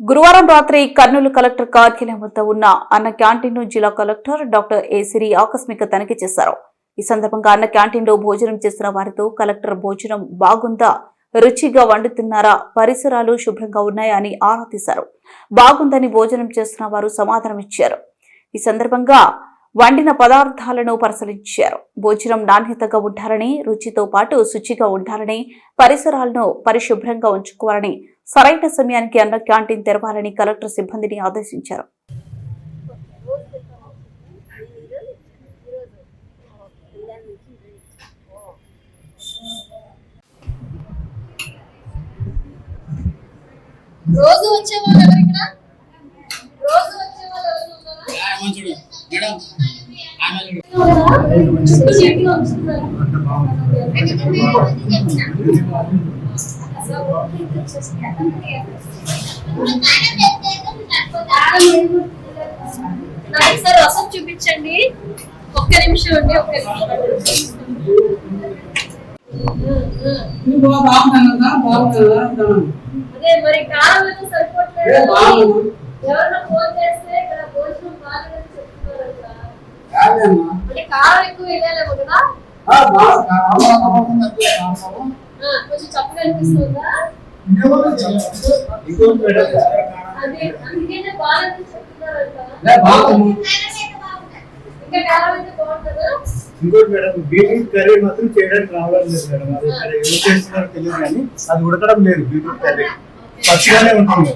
గురువారం రాత్రి కర్నూలు కలెక్టర్ కార్యాలయం వద్ద ఉన్న అన్న క్యాంటీన్ను జిల్లా కలెక్టర్ డాక్టర్ ఏ సిరి ఆకస్మిక తనిఖీ చేశారు. ఈ సందర్భంగా అన్న క్యాంటీన్లో భోజనం చేసిన వారితో కలెక్టర్ భోజనం బాగుందా? రుచిగా వండుతున్నారా? పరిసరాలు శుభ్రంగా ఉన్నాయా అని ఆరా తీశారు. బాగుందని భోజనం చేస్తున్న వారు సమాధానం ఇచ్చారు. ఈ సందర్భంగా వండిన పదార్థాలను పరిశీలించారు. భోజనం నాణ్యతగా ఉండాలని రుచితో పాటు శుచిగా ఉండాలని పరిసరాలను పరిశుభ్రంగా ఉంచుకోవాలని సరైన సమయానికి అన్న క్యాంటీన్ తెరవాలని కలెక్టర్ సిబ్బందిని ఆదేశించారు. రోజు వచ్చే వాళ్ళు ఎవరు ఇక్కడ? రోజు వచ్చే వాళ్ళు ఎవరు ఉన్నారా? ఆమె చూడు. మేడం ఆమె చూడు. చుట్టూ నీట్గా ఉంచుతున్నారు. ఒకసారి రసం చూపించండి. ఒక్క నిమిషం అండి ఒక్క అదే మరి కారం అయితే సరిపోవట్లేదు ఎవరన్నా ఫోన్ చేస్తే ఇక్కడ భోజనం బాగాలేదని చెప్తున్నారు కదా అంటే కారం ఎక్కువ వేయలేము కదా? కొంచెం అనిపిస్తుందా? ఇంకోటి మేడం. ఇంకోటి బీట్రూట్ కర్రీ మాత్రం చేయడానికి రావడం లేదు మేడం. అది ఎవరు చేస్తున్నారో తెలియదు కానీ అది ఉడకడం లేదు బీట్రూట్ కర్రీ. పచ్చిగానే ఉంటుంది.